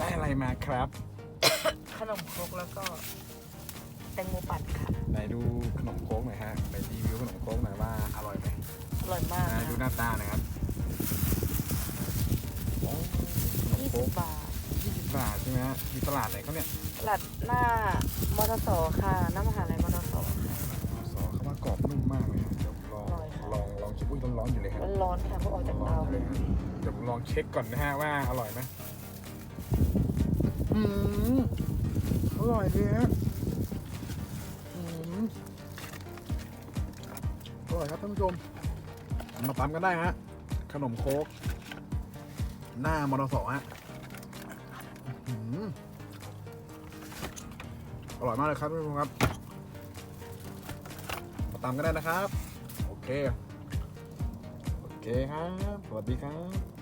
ได้อะไรมาครับ ขนมครกแล้วก็แตงโมปั่นค่ะ ไหนดูขนมโค้งหน่อยฮะไหนรีวิวขนมโค้งหน่อยว่าอร่อยไหมอร่อยมากอ่าดูหค่ะน้าตาหนะครับโอ้ขนมยี่โค้สิงบบาทยี่สิบบาทใช่ไหมฮะอยู่ตลาดไหนเขาเนี่ยตลาดหน้ามอเตอร์สค่ะ หน้ามหาลัยมอเตอร์สค่ะสอเขาว่ากรอบนุ่มมากเลยฮะเดี๋ยวผมลองอร่อยค่ะ ลองลองชิมอุ้ยร้อนๆอยู่เลยฮะร้อนๆค่ะเพิ่งออกจากร้อเตานๆอยู่เลยฮะเดี๋ยวผมลองเช็คก่อนนะฮะว่าอร่อยไหม อืมอร่อยดีฮะอืมอร่อยครับท่านผู้ชม มาตามกันได้ฮะ ขนมโค้ก หน้ามอเตอร์สองฮะอื้อหืออร่อยมากเลยครับท่านผู้ชมครับ มาตามกันได้นะครับ โอเค โอเคครับ สวัสดีครับ